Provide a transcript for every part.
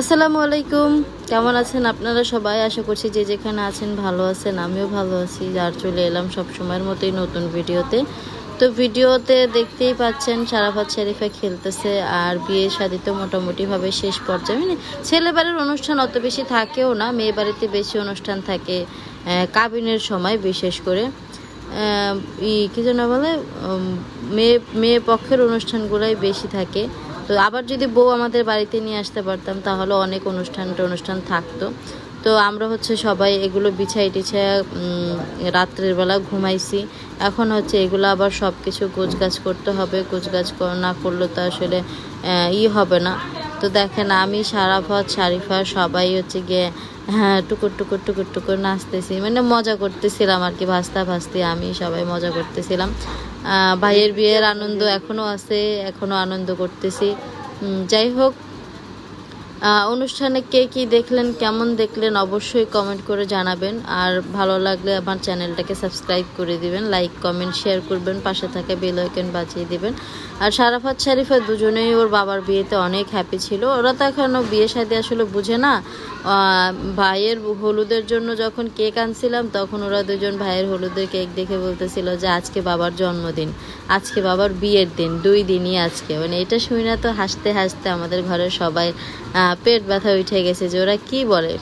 আসসালামু আলাইকুম। কেমন আছেন আপনারা সবাই? আশা করছি যে যেখানে আছেন ভালো আছেন, আমিও ভালো আছি। আর চলে এলাম সব সময়ের মতোই নতুন ভিডিওতে। তো ভিডিওতে দেখতেই পাচ্ছেন, সারাফাত শরীফা খেলতেছে আর বিয়ে শাদি তো মোটামুটিভাবে শেষ পর্যায়ে। মানে ছেলে বাড়ির অনুষ্ঠান অত বেশি থাকেও না মেয়ে বাড়িতে বেশি অনুষ্ঠান থাকে কাবিনের সময় বিশেষ করে। ই, কী যেন বলে মেয়ে মেয়ে পক্ষের অনুষ্ঠানগুলোই বেশি থাকে। তো আবার যদি বউ আমাদের বাড়িতে নিয়ে আসতে পারতাম, তাহলে অনেক অনুষ্ঠান অনুষ্ঠান থাকতো। তো আমরা হচ্ছে সবাই এগুলো বিছাই টিছাই রাত্রের বেলা ঘুমাইছি। এখন হচ্ছে এগুলো আবার সব কিছু গোছগাছ করতে হবে। গোছগাছ না করলে তো আসলে ই হবে না। তো দেখেন, আমি সারা সারাফত শারিফা সবাই হচ্ছে গিয়ে হ্যাঁ টুকুর টুকুর টুকুর টুকুর নাচতেছি। মানে মজা করতেছিলাম আর কি, ভাস্তা ভাস্তি আমি সবাই মজা করতেছিলাম। ভাইয়ের বিয়ের আনন্দ এখনও আছে এখনও আনন্দ করতেছি। যাই হোক অনুষ্ঠানে কে কি দেখলেন, কেমন দেখলেন, অবশ্যই কমেন্ট করে জানাবেন। আর ভালো লাগলে আমার চ্যানেলটাকে সাবস্ক্রাইব করে দিবেন লাইক কমেন্ট শেয়ার করবেন, পাশে থাকা বেল আইকন বাজিয়ে দিবেন। আর সারাফাত শারিফা দুজনেই ওর বাবার বিয়েতে অনেক হ্যাপি ছিল। ওরা তো এখনও বিয়ে শাদী আসলে বুঝে না। ভাইয়ের হলুদের জন্য যখন কেক আনছিলাম, তখন ওরা দুজন ভাইয়ের হলুদের কেক দেখে বলতেছিল যে, আজকে বাবার জন্মদিন, আজকে বাবার বিয়ের দিন, দুই দিনই আজকে। মানে এটা শুনে তো হাসতে হাসতে আমাদের ঘরের সবাই পেট ব্যথা উঠে গেছে যে ওরা কি বলে?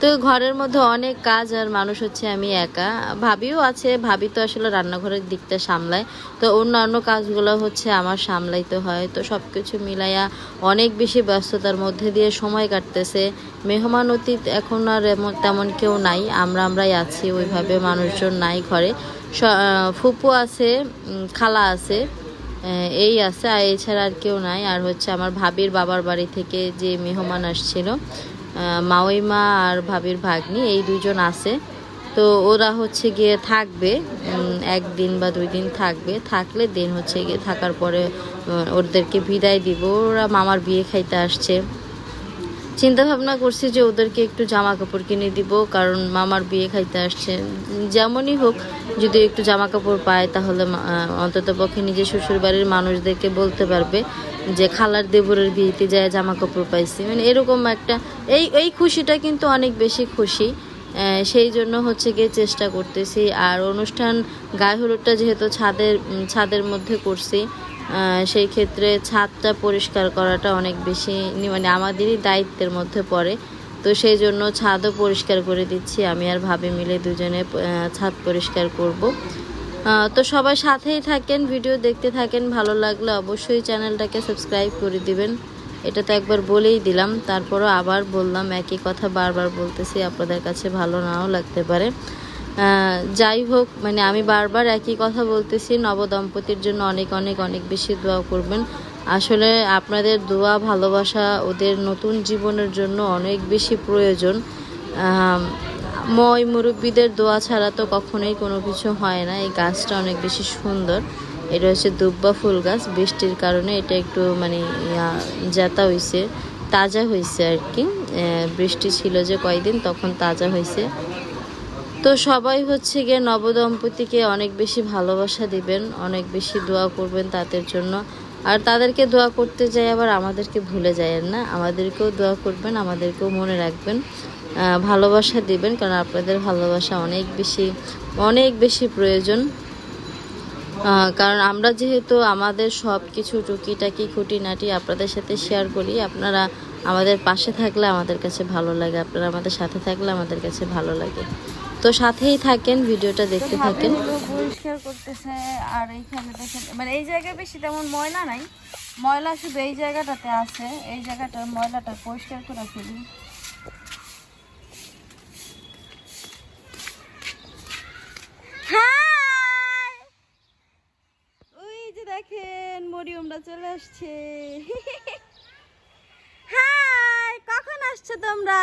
তো ঘরের মধ্যে অনেক কাজ আর মানুষ হচ্ছে আমি একা। ভাবিও আছে, ভাবি তো আসলে রান্নাঘরের দিকটা সামলায়। তো অন্যান্য কাজগুলো হচ্ছে আমার সামলাইতে হয়। তো সব কিছু মিলাইয়া অনেক বেশি ব্যস্ততার মধ্যে দিয়ে সময় কাটতেছে। মেহমান অতীত এখন আর তেমন কেউ নাই। আমরা আমরাই আছি, ওইভাবে মানুষজন নাই ঘরে। ফুপু আছে খালা আছে। এই আছে, আর এছাড়া আর কেউ নাই। আর হচ্ছে আমার ভাবির বাবার বাড়ি থেকে যে মেহমান আসছিল মাওইমা আর ভাবির ভাগ্নি, এই দুজন আছে। তো ওরা হচ্ছে গিয়ে থাকবে একদিন বা দুই দিন থাকবে। থাকলে দিন হচ্ছে গিয়ে থাকার পরে ওদেরকে বিদায় দিব। ওরা মামার বিয়ে খাইতে আসছে। চিন্তা ভাবনা করছি যে ওদেরকে একটু জামা কাপড় কিনে দিব, কারণ মামার বিয়ে খাইতে আসছে। যেমনই হোক, যদি একটু জামা কাপড় পায়, তাহলে অন্তত পক্ষে নিজের শ্বশুর বাড়ির মানুষদেরকে বলতে পারবে যে খালার দেবরের বিয়েতে যায় জামা কাপড় পাইছি। মানে এরকম একটা, এই এই খুশিটা কিন্তু অনেক বেশি খুশি। সেই জন্য হচ্ছে গিয়ে চেষ্টা করতেছি। আর অনুষ্ঠান গায়ে হলুদটা যেহেতু ছাদের ছাদের মধ্যে করছি সেই ক্ষেত্রে ছাদটা পরিষ্কার করাটা অনেক বেশি মানে আমাদেরই দায়িত্বের মধ্যে পড়ে। তো সেই জন্য ছাদও পরিষ্কার করে দিচ্ছি। আমি আর ভাবি মিলে দুজনে ছাদ পরিষ্কার করব। তো সবাই সাথেই থাকেন, ভিডিও দেখতে থাকেন। ভালো লাগলে অবশ্যই চ্যানেলটাকে সাবস্ক্রাইব করে দিবেন। এটা তো একবার বলেই দিলাম। তারপরও আবার বললাম, একই কথা বারবার বলতেছি। আপনাদের কাছে ভালো নাও লাগতে পারে। যাই হোক মানে আমি বারবার একই কথা বলতেছি, নবদম্পতির জন্য অনেক অনেক অনেক বেশি দোয়া করবেন। আসলে আপনাদের দোয়া, ভালোবাসা ওদের নতুন জীবনের জন্য অনেক বেশি প্রয়োজন। ময় মুরব্বীদের দোয়া ছাড়া তো কখনোই কোনো কিছু হয় না। এই গাছটা অনেক বেশি সুন্দর। এটা হচ্ছে দুব্বা ফুল গাছ। বৃষ্টির কারণে এটা একটু মানে জাতা হয়েছে তাজা হয়েছে আর কি। বৃষ্টি ছিল যে কয়দিন, তখন তাজা হয়েছে তো সবাই হচ্ছে গিয়ে নবদম্পতিকে অনেক বেশি ভালোবাসা দিবেন, অনেক বেশি দোয়া করবেন তাদের জন্য। আর তাদেরকে দোয়া করতে যাই আবার আমাদেরকে ভুলে যায়েন না। আমাদেরকেও দোয়া করবেন, আমাদেরকেও মনে রাখবেন। ভালোবাসা দিবেন কারণ আপনাদের ভালোবাসা অনেক বেশি অনেক বেশি প্রয়োজন। কারণ আমরা যেহেতু আমাদের সব কিছু টুকিটাকি, খুঁটিনাটি আপনাদের সাথে শেয়ার করি, আপনারা আমাদের পাশে থাকলে আমাদের কাছে ভালো লাগে, আপনারা আমাদের সাথে থাকলে আমাদের কাছে ভালো লাগে। তো সাথেই থাকেন ভিডিওটা দেখতে থাকেন। পরিষ্কার করতেছে আর এইখানে দেখেন মানে এই জায়গায় বেশি তেমন ময়লা নাই। ময়লা শুধু এই জায়গাটাতে আছে এই জায়গাটার ময়লাটা পরিষ্কার করে ফেলি। হাই! ওই যে দেখেন মরিয়মরা চলে আসছে। হাই! কখন আসছো তোমরা?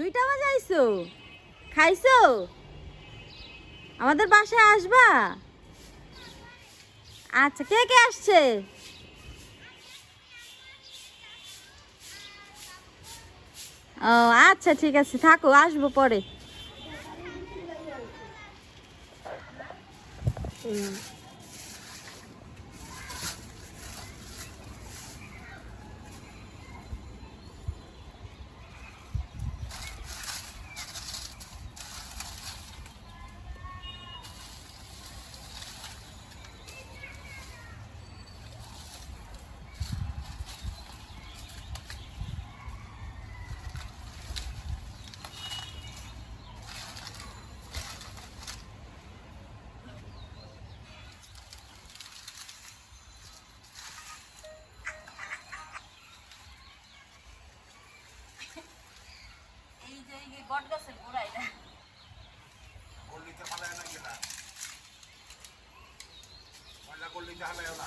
দুইটা বাজে আইছো? খাইছো? আমাদের বাসায় আসবা? আচ্ছা কে কে আসছে? ও আচ্ছা ঠিক আছে, থাকো, আসব পরে। বট গাছের গোড়া এটা গল্লিতে ফালায় না গেলা ময়লা গল্লিতে হালায় না।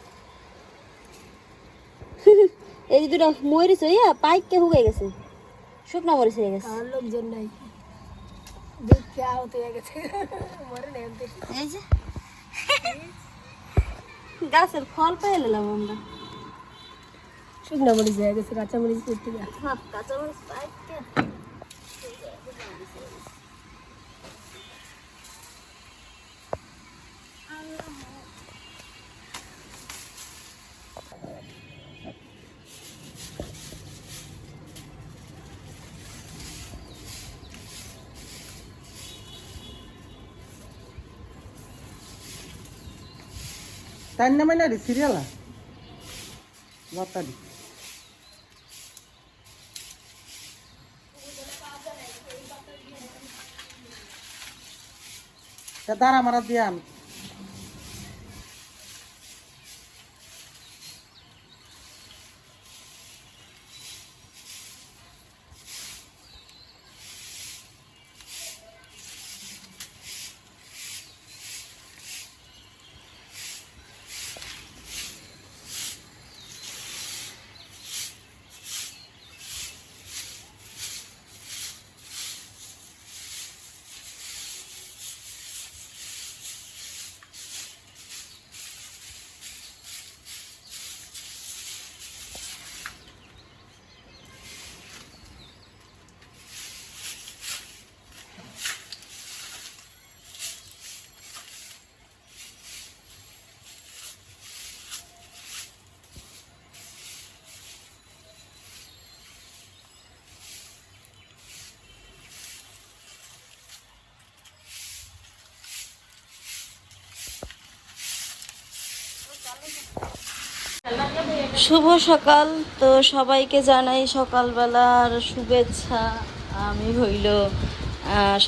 এই দুটো মরিচ হইয়া পাইককে হুগে গেছে। শুকনা মরিচ হয়ে গেছে। আমার লোকজন নাই। দেখতে আহত হয়ে গেছে। মরে নেই। এই যে। গাছের ফল পেয়ে নিলাম আমরা। শুকনো মরিচ হয়ে গেছে কাঁচা মরিচ করতে হ্যাঁ কাঁচা মরিচ পাইককে। তাই না মানে সিরিয়াল বার্তাদি দাঁড়া মারা দিয়ে শুভ সকাল। তো সবাইকে জানাই সকালবেলার শুভেচ্ছা। আমি হইল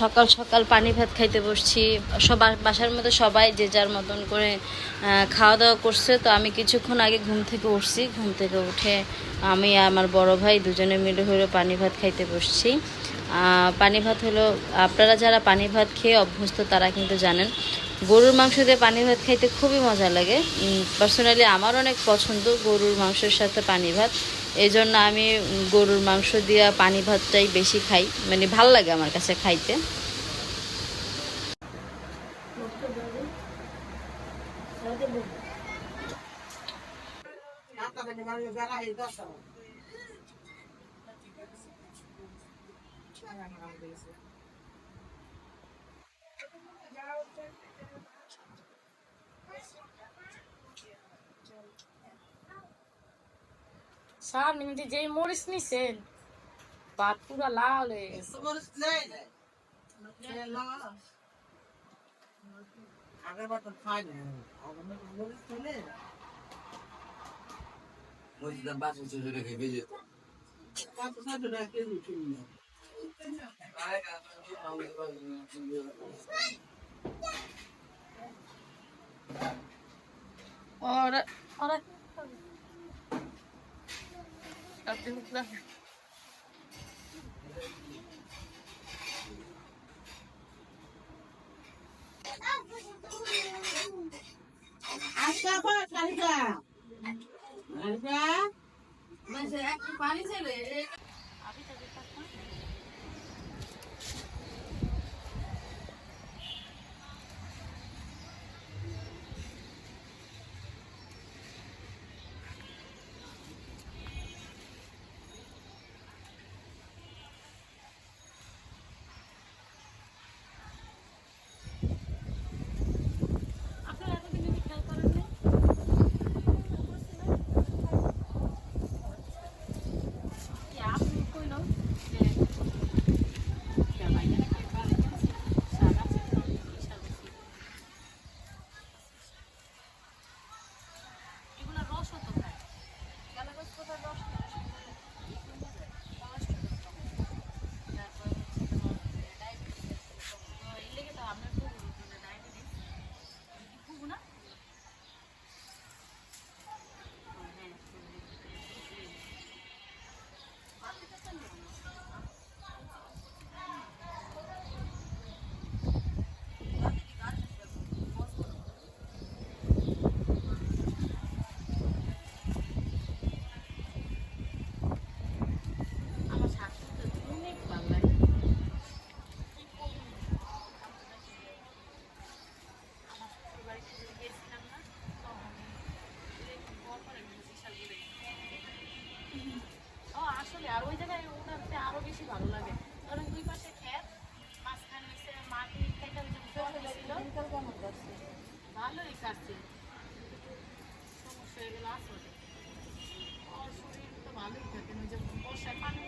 সকাল সকাল পানি ভাত খাইতে বসছি। সবার বাসার মতো সবাই যে যার মতন করে খাওয়া দাওয়া করছে। তো আমি কিছুক্ষণ আগে ঘুম থেকে উঠছি। ঘুম থেকে উঠে আমি আমার বড় ভাই দুজনে মিলে হইল পানি ভাত খাইতে বসছি। পানি ভাত হলো আপনারা যারা পানি ভাত খেয়ে অভ্যস্ত তারা কিন্তু জানেন। গরুর মাংস দিয়ে পানি ভাত খাইতে খুবই মজা লাগে। পার্সোনালি আমার অনেক পছন্দ গরুর মাংসের সাথে পানি ভাত। এই জন্য আমি গরুর মাংস দিয়ে পানি ভাতটাই বেশি খাই। মানে ভালো লাগে আমার কাছে খাইতে। সামনে মধ্যে যেই মরিচ নিছেন ভাত পুরা লাল হয়ে গেছে। আগের বার তো খাই না আগের বার মরিচ খেলে মসজিদের বাসে চলে রেখে ভেজে। তারপর সাথে না Ela tem muito nada. Acho que agora tá ligado. Mas é que parece ele. ওই জায়গায় উঠাতে আরও বেশি ভালো লাগে। কারণ দুই পাশে খেত, মাঝখানে হচ্ছে মাটি, খেতে ওই যে ভালোই কাটছে। সমস্যা এগুলো আসলে। শরীর তো ভালোই থাকে ওই যে বর্ষায় পানি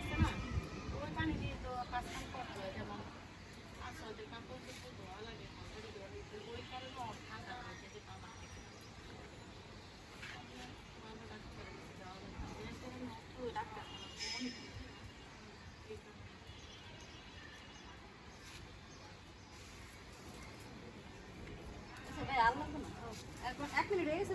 డేస్